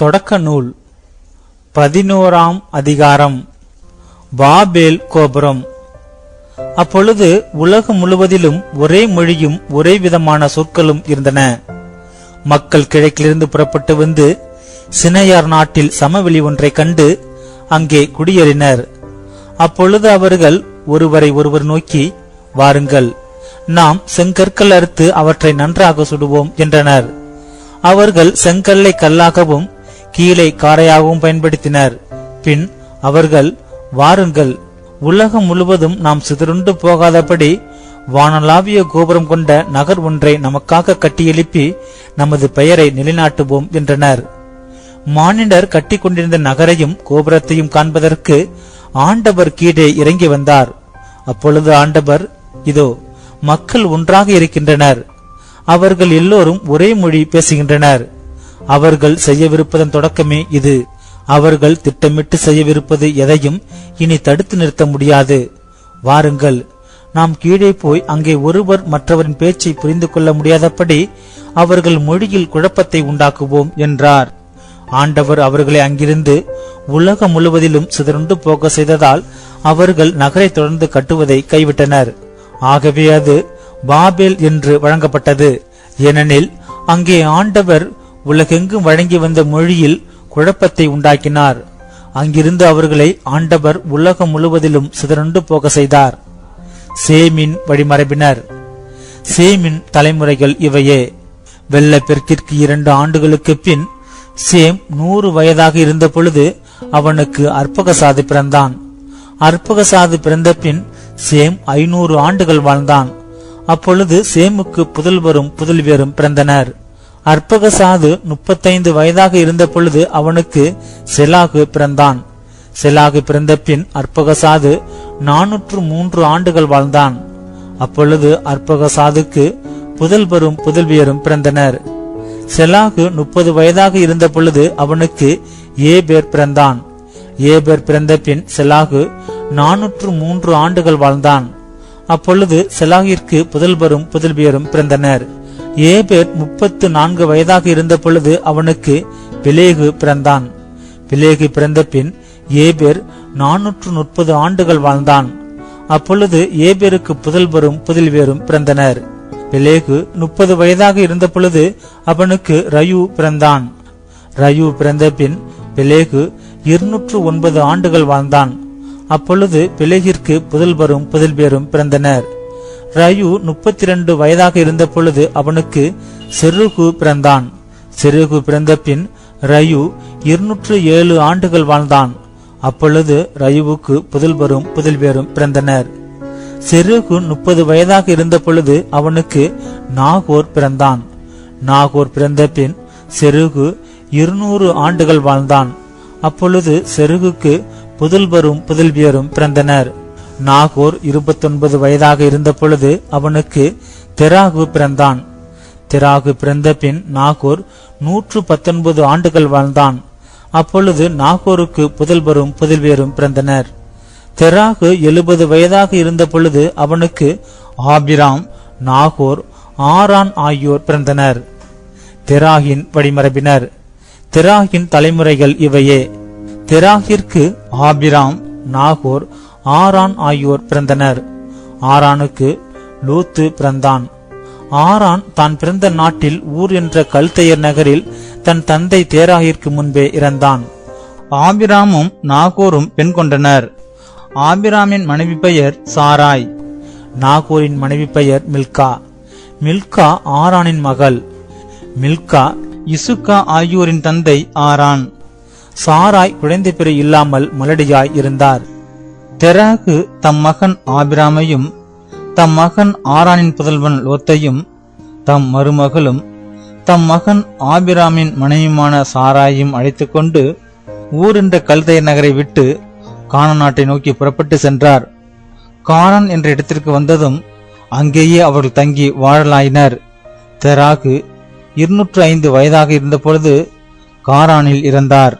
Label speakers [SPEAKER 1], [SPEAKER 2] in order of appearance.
[SPEAKER 1] தொடக்க நூல் பதினோராம் அதிகாரம் பாபேல் கோபுரம். அப்பொழுது உலகம் முழுவதிலும் ஒரே மொழியும் ஒரே விதமான சொற்களும் இருந்தன. மக்கள் கிழக்கிலிருந்து புறப்பட்டு வந்து சினையார் நாட்டில் சமவெளி ஒன்றைக் கண்டு அங்கே குடியேறினர். அப்பொழுது அவர்கள் ஒருவரை ஒருவர் நோக்கி வாருங்கள் நாம் செங்கற்கள் அறுத்து அவற்றை நன்றாக சுடுவோம் என்றனர். அவர்கள் செங்கல்லை கல்லாகவும் கீழே காரையாகவும் பயன்படுத்தினர். பின் அவர்கள் வாருங்கள் உலகம் முழுவதும் நாம் சிதறுண்டு போகாதபடி வானலாவிய கோபுரம் கொண்ட நகர் ஒன்றை நமக்காக கட்டியெழுப்பி நமது பெயரை நிலைநாட்டுவோம் என்றனர். மானிடர் கட்டிக்கொண்டிருந்த நகரையும் கோபுரத்தையும் காண்பதற்கு ஆண்டவர் கீழே இறங்கி வந்தார். அப்பொழுது ஆண்டவர் இதோ மக்கள் ஒன்றாக இருக்கின்றனர். அவர்கள் எல்லோரும் ஒரே மொழி பேசுகின்றனர். அவர்கள் செய்யவிருப்பதன் தொடக்கமே இது. அவர்கள் திட்டமிட்டு செய்யவிருப்பது எதையும் இனி தடுத்து நிறுத்த முடியாது. வாருங்கள். நாம் கீழே போய் அங்கே ஒருவர் மற்றவரின் பேச்சை புரிந்து கொள்ள முடியாதபடி அவர்கள் மொழியில் குழப்பத்தை உண்டாக்குவோம் என்றார். ஆண்டவர் அவர்களை அங்கிருந்து உலகம் முழுவதிலும் சிதறுண்டு போக செய்ததால் அவர்கள் நகரை தொடர்ந்து கட்டுவதை கைவிட்டனர். ஆகவே அது பாபேல் என்று வழங்கப்பட்டது. ஏனெனில் அங்கே ஆண்டவர் உலகெங்கும் வழங்கி வந்த மொழியில் குழப்பத்தை உண்டாக்கினார். அங்கிருந்து அவர்களை ஆண்டவர் உலகம் முழுவதிலும் சிதறண்டு போக செய்தார். சேமின் வழிமரபினர். சேமின் தலைமுறைகள் இவையே. வெள்ளப்பெருக்கிற்கு இரண்டு ஆண்டுகளுக்கு பின் சேம் நூறு வயதாக இருந்த பொழுது அவனுக்கு அற்பகசாது பிறந்தான். அற்பகசாது பிறந்த பின் சேம் ஐநூறு ஆண்டுகள் வாழ்ந்தான். அப்பொழுது சேமுக்கு புதல்வரும் புதல்வியரும் பிறந்தனர். அற்பகசாது முப்பத்தைந்து வயதாக இருந்த பொழுது அவனுக்கு செலாகு பிறந்தான். செலாகு பிறந்த பின் அற்பகசாது நானூற்று மூன்று ஆண்டுகள் வாழ்ந்தான். அப்பொழுது அற்பகசாதுக்கு புதல்வரும் புதல்வியரும் பிறந்தனர். செலாகு முப்பது வயதாக இருந்த பொழுது அவனுக்கு ஏபேர் பிறந்தான். ஏபேர் பிறந்த பின் செலாகு நானூற்று மூன்று ஆண்டுகள் வாழ்ந்தான். அப்பொழுது செலாகிற்கு புதல்வரும் புதல்வியரும் பிறந்தனர். ஏபேர் முப்பத்து நான்கு வயதாக இருந்த பொழுது அவனுக்கு பிலேகு பிறந்தான். பிலேகு பிறந்த பின் ஏபேர் நானூற்று முப்பது ஆண்டுகள் வாழ்ந்தான். அப்பொழுது ஏபேருக்கு புதல்வரும் புதல்வியரும் பிறந்தனர். பிலேகு முப்பது வயதாக இருந்த பொழுது அவனுக்கு ரயு பிறந்தான். ரயு பிறந்த பின் பிலேகு இருநூற்று ஒன்பது ஆண்டுகள் வாழ்ந்தான். அப்பொழுது பிலேகிற்கு புதல்வரும் புதல்வியரும் பிறந்தனர். ரயு முப்பத்தி ரெண்டு வயதாக இருந்த பொழுது அவனுக்கு செருகு பிறந்தான். செருகு பிறந்த பின் ரயு இருநூற்று ஏழு ஆண்டுகள் வாழ்ந்தான். அப்பொழுது ரயுவுக்கு புதல்வரும் புதல்வியரும் பிறந்தனர். செருகு முப்பது வயதாக இருந்த பொழுது அவனுக்கு நாகோர் பிறந்தான். நாகோர் பிறந்த பின் செருகு இருநூறு ஆண்டுகள் வாழ்ந்தான். அப்பொழுது செருகுக்கு புதல்வரும் புதல்வியரும் பிறந்தனர். நாகூர் இருபத்தொன்பது வயதாக இருந்த பொழுது அவனுக்கு தெராகு பிறந்தான். தெராகு பிறந்த பின் நாகூர் நூற்று பத்தொன்பது ஆண்டுகள் வாழ்ந்தான். அப்பொழுது நாகூருக்கு புதல்வரும் புதல்வியரும் பிறந்தனர். தெராகு எழுபது வயதாக இருந்த பொழுது அவனுக்கு ஆபிராம் நாகூர் ஆரான் ஆகியோர் பிறந்தனர். தெராகின் வழிமரபினர். தெராகின் தலைமுறைகள் இவையே. தெராகிற்கு ஆபிராம் நாகூர் ஆரான் ஆகியோர் பிறந்தனர். ஆரானுக்கு லூத்து பிறந்தான். ஆரான் தான் பிறந்த நாட்டில் ஊர் என்ற கல்தையர் நகரில் தன் தந்தை தேராகிற்கு முன்பே இறந்தான். ஆபிராமும் நாகோரும் பெண் கொண்டனர். ஆபிராமின் மனைவி பெயர் சாராய். நாகூரின் மனைவி பெயர் மில்கா. மில்கா ஆரானின் மகள். மில்கா இசுக்கா ஆகியோரின் தந்தை ஆரான். சாராய் குழந்தை பிற இல்லாமல் மலடியாய் இருந்தார். தெராகு தம் மகன் ஆபிராமையும் தம் மகன் ஆரானின் புதல்வன் லோத்தையும் தம் மருமகளும் தம் மகன் ஆபிராமின் மனைவியுமான சாராயும் அழைத்துக்கொண்டு ஊர் என்ற கல்தைய நகரை விட்டு கான நாட்டை நோக்கி புறப்பட்டு சென்றார். கானான் என்ற இடத்திற்கு வந்ததும் அங்கேயே அவர்கள் தங்கி வாழலாயினர். தெராகு இருநூற்று ஐந்து வயதாக இருந்தபொழுது காரானில் இறந்தார்.